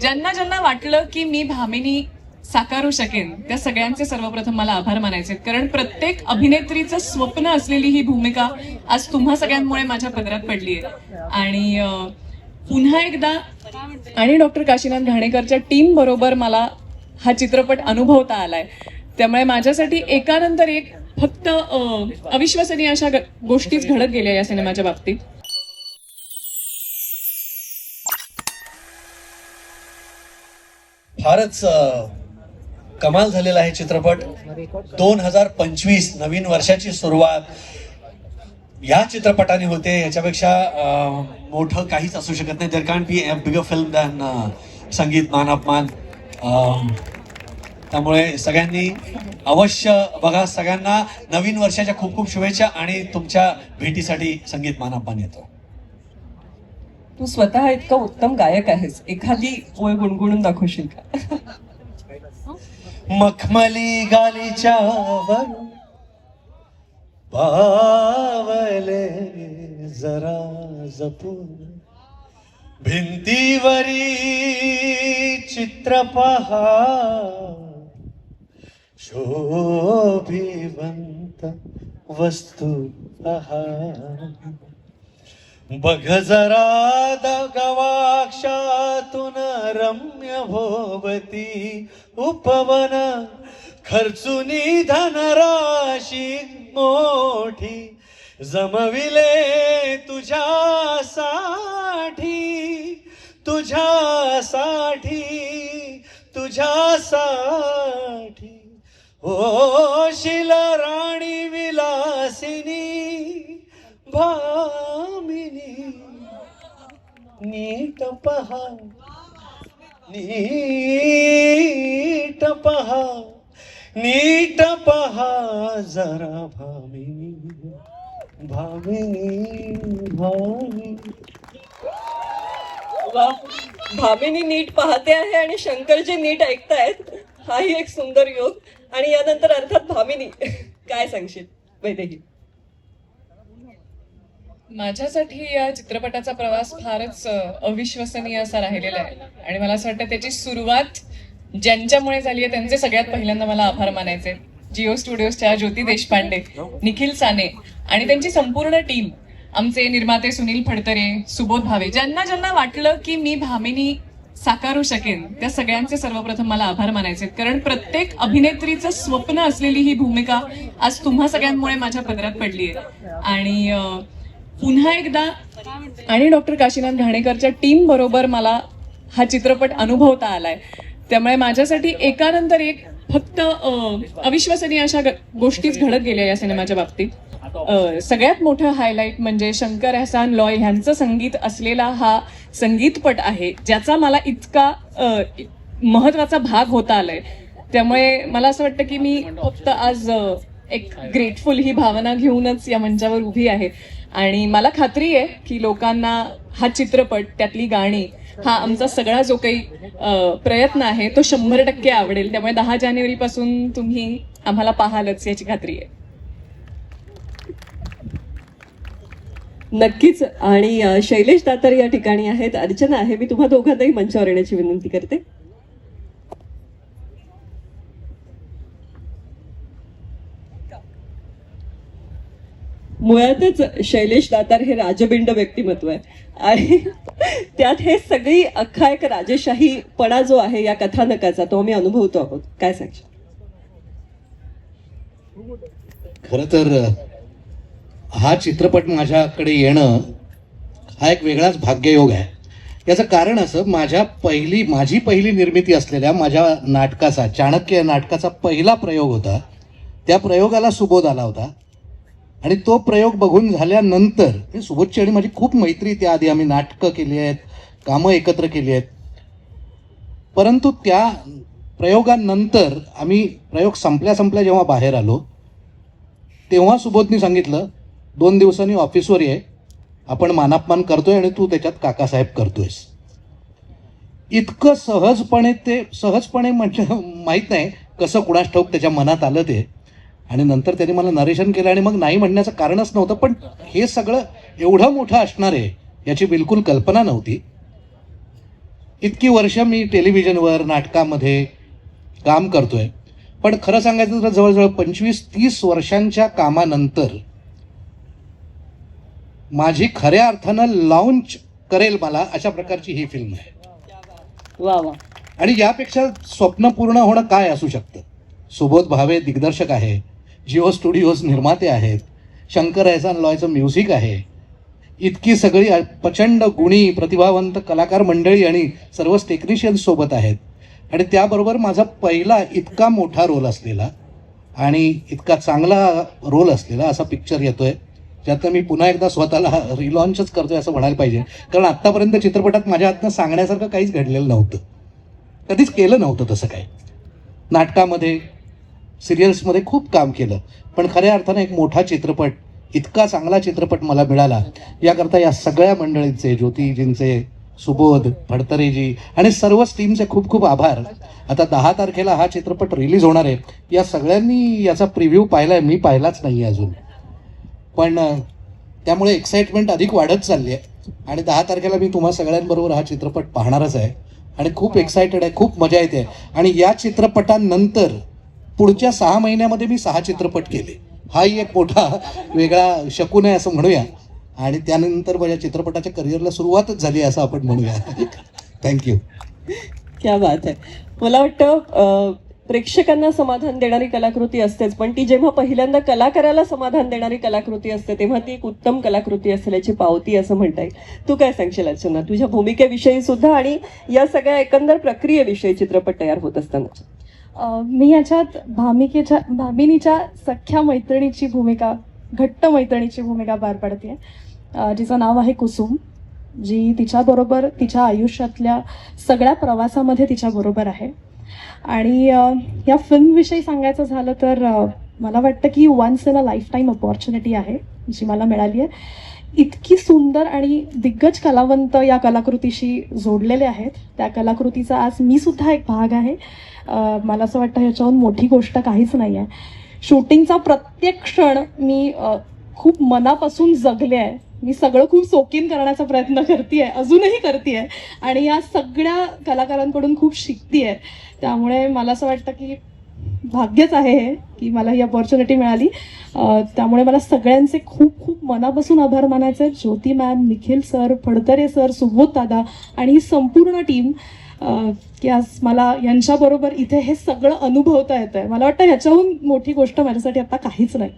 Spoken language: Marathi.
ज्यांना ज्यांना वाटलं की मी भामिनी साकारू शकेन त्या सगळ्यांचे सर्वप्रथम मला आभार मानायचे कारण प्रत्येक अभिनेत्रीचं स्वप्न असलेली ही भूमिका आज तुम्हा सगळ्यांमुळे माझ्या पदरात पडली आहे आणि पुन्हा एकदा आणि डॉक्टर काशीनाथ घाणेकरच्या टीम बरोबर मला हा चित्रपट अनुभवता आलाय. त्यामुळे माझ्यासाठी एकानंतर एक फक्त अविश्वसनीय अशा गोष्टीच घडत गेल्या या सिनेमाच्या बाबतीत. फारच कमाल झालेला आहे चित्रपट. दोन हजार पंचवीस नवीन वर्षाची सुरुवात या चित्रपटाने होते. याच्यापेक्षा मोठं काहीच असू शकत नाही. देर can be bigger film than संगीत मान अपमान. त्यामुळे सगळ्यांनी अवश्य बघा. सगळ्यांना नवीन वर्षाच्या खूप खूप शुभेच्छा आणि तुमच्या भेटीसाठी संगीत मान अपमान येतो. तू स्वतः इतका उत्तम गायक आहेस. एखादी ओळ गुणगुणून दाखवशील का? मखमली गालीच्या वरून पावले जरा जपून भिंतीवरी चित्र पहा. शोभिवंत वस्तू पहा. बघ जरा गवाक्षातून रम्य भोवती उपवन. खर्चुनी धनराशी मोठी जमविले तुझ्यासाठी तुझ्यासाठी तुझ्यासाठी. हो शिला राणी विलासिनी भा नीट पहा. नीट पहा. नीट पहा जरा भामिनी भामिनी भामिनी वा. भामिनी नीट पाहते आहे आणि शंकरजी नीट ऐकतायत. हाही एक सुंदर योग. आणि यानंतर अर्थात भामिनी काय सांगशील? वैदेही माझ्यासाठी या चित्रपटाचा प्रवास फारच अविश्वसनीय असा राहिलेला आहे. आणि मला असं वाटतं त्याची सुरुवात ज्यांच्यामुळे झाली आहे त्यांचे सगळ्यात पहिल्यांदा मला आभार मानायचे जिओ स्टुडिओजच्या ज्योती देशपांडे निखिल साने आणि त्यांची संपूर्ण टीम आमचे निर्माते सुनील फडतरे सुबोध भावे ज्यांना ज्यांना वाटलं की मी भामिनी साकारू शकेन त्या सगळ्यांचे सर्वप्रथम मला आभार मानायचे कारण प्रत्येक अभिनेत्रीचं स्वप्न असलेली ही भूमिका आज तुम्हा सगळ्यांमुळे माझ्या पदरात पडली आहे. आणि पुन्हा एकदा आणि डॉक्टर काशीनाथ घाणेकरच्या टीम बरोबर मला हा चित्रपट अनुभवता आलाय. त्यामुळे माझ्यासाठी एकानंतर एक फक्त अविश्वसनीय अशा गोष्टीच घडत गेल्या या सिनेमाच्या बाबतीत. सगळ्यात मोठं हायलाईट म्हणजे शंकर एहसान लॉय ह्यांचं संगीत असलेला हा संगीतपट आहे ज्याचा मला इतका महत्त्वाचा भाग होता आलाय. त्यामुळे मला असं वाटतं की मी फक्त आज एक ग्रेटफुल ही भावना घेऊनच या मंचावर उभी आहे. आणि मला खात्री आहे की लोकांना हा चित्रपट त्यातली गाणी हा आमचा सगळा जो काही प्रयत्न आहे तो शंभर टक्के आवडेल. त्यामुळे दहा जानेवारी पासून तुम्ही आम्हाला पाहालच याची खात्री आहे. नक्कीच. आणि शैलेश दातार या ठिकाणी आहेत. अर्चना आहे. मी तुम्हा दोघांनाही मंचावर येण्याची विनंती करते. मुळातच शैलेश दातार हे राजबिंड व्यक्तिमत्व आहे. आणि त्यात हे सगळी अख्खा एक राजेशाहीपणा जो आहे या कथानकाचा तो आम्ही अनुभवतो आहोत. काय सांगशील खरं तर हा चित्रपट माझ्याकडे येणं हा एक वेगळाच भाग्ययोग आहे. याचं कारण असं माझ्या पहिली माझी पहिली निर्मिती असलेल्या माझ्या नाटकाचा चाणक्य नाटकाचा पहिला प्रयोग होता. त्या प्रयोगाला सुबोध आला होता. आणि तो प्रयोग बघून झाल्यानंतर हे सुबोधची आणि माझी खूप मैत्री त्याआधी आम्ही नाटकं केली आहेत कामं एकत्र केली आहेत. परंतु त्या प्रयोगानंतर आम्ही प्रयोग संपल्या संपल्या जेव्हा बाहेर आलो तेव्हा सुबोधनी सांगितलं दोन दिवसांनी ऑफिसवर ये आपण मानापमान करतोय आणि तू त्याच्यात काकासाहेब करतोयस. इतकं सहजपणे ते सहजपणे म्हणजे माहीत नाही कसं कुणास ठाऊक त्याच्या मनात आलं ते. आणि नंतर त्याने मला नरेशन केलं आणि मग नाही म्हणण्याचं कारणच नव्हतं पण हे सगळं एवढं मोठं असणार आहे याची बिलकुल कल्पना नव्हती. इतकी वर्ष मी टेलिव्हिजनवर नाटकामध्ये काम करतोय. पण खरं सांगायचं तर जवळजवळ पंचवीस तीस वर्षांच्या कामानंतर माझी खऱ्या अर्थानं लॉन्च करेल मला अशा प्रकारची ही फिल्म आहे. वा वा. आणि यापेक्षा स्वप्न पूर्ण होणं काय असू शकतं? सुबोध भावे दिग्दर्शक आहे. जिओ स्टुडिओज निर्माते आहेत. शंकर एहसान लॉयचं म्युझिक आहे. इतकी सगळी प्रचंड गुणी प्रतिभावंत कलाकार मंडळी आणि सर्वच टेक्निशियन्स सोबत आहेत. आणि त्याबरोबर माझा पहिला इतका मोठा रोल असलेला आणि इतका चांगला रोल असलेला असा पिक्चर येतो आहे ज्यातनं मी पुन्हा एकदा स्वतःला रिलॉन्चच करतोय असं म्हणायला पाहिजे. कारण आत्तापर्यंत चित्रपटात माझ्या हातनं सांगण्यासारखं काहीच घडलेलं नव्हतं. कधीच केलं नव्हतं तसं काय नाटकामध्ये सिरियल्समध्ये खूप काम केलं. पण खऱ्या अर्थानं एक मोठा चित्रपट इतका चांगला चित्रपट मला मिळाला. याकरता या सगळ्या मंडळींचे ज्योतिजींचे सुबोध फडतरेजी आणि सर्वच टीमचे खूप खूप आभार. आता दहा तारखेला हा चित्रपट रिलीज होणार आहे. या सगळ्यांनी याचा प्रिव्ह्यू पाहिला मी पाहिलाच नाही अजून. पण त्यामुळे एक्साइटमेंट अधिक वाढत चालली आहे. आणि दहा तारखेला मी तुम्हा सगळ्यांबरोबर हा चित्रपट पाहणारच आहे. आणि खूप एक्सायटेड आहे खूप मजा येते. आणि या चित्रपटानंतर पुढच्या सहा महिन्यामध्ये मी सहा चित्रपट केले. हाही एक मोठा वेगळा शकून आहे असं म्हणूया. आणि त्यानंतर माझ्या चित्रपटाच्या करिअरला सुरुवातच झाली असं आपण म्हणूया. थँक्यू क्या बात आहे. मला वाटतं प्रेक्षकांना समाधान देणारी कलाकृती असतेच पण ती जेव्हा पहिल्यांदा कलाकाराला समाधान देणारी कलाकृती असते तेव्हा ती एक उत्तम कलाकृती असल्याची पावती असं म्हणता येईल. तू काय सांगशील अर्चना? तुझ्या भूमिकेविषयी सुद्धा आणि या सगळ्या एकंदर प्रक्रियेविषयी चित्रपट तयार होत असताना. मी याच्यात भामिकेच्या भामिनीच्या सख्या मैत्रिणीची भूमिका घट्ट मैत्रिणीची भूमिका पार पडते जिचं नाव आहे कुसुम जी तिच्याबरोबर तिच्या आयुष्यातल्या सगळ्या प्रवासामध्ये तिच्याबरोबर आहे. आणि या फिल्मविषयी सांगायचं झालं तर मला वाटतं की once in a life time opportunity आहे जी मला मिळाली आहे इतकी सुंदर आणि दिग्गज कलावंत या कलाकृतीशी जोडलेले आहेत. त्या कलाकृतीचा आज मी सुद्धा एक भाग आहे. मला असं वाटतं ह्याच्याहून मोठी गोष्ट काहीच नाही आहे. शूटिंगचा प्रत्येक क्षण मी खूप मनापासून जगले आहे. मी सगळं खूप सोकीन करण्याचा प्रयत्न करते आहे अजूनही करते आहे आणि या सगळ्या कलाकारांकडून खूप शिकते आहे त्यामुळे मला असं वाटतं की भाग्यच आहे हे की मला ही अपॉर्च्युनिटी मिळाली. त्यामुळे मला सगळ्यांचे खूप खूप मनापासून आभार मानायचे. आहेत. Jyoti ma'am Nikhil sir Phadtare sir Subodh दादा आणि ही संपूर्ण टीम की आज मला यांच्याबरोबर इथे हे सगळं अनुभवता येतं आहे मला वाटतं ह्याच्याहून मोठी गोष्ट माझ्यासाठी आता काहीच नाही.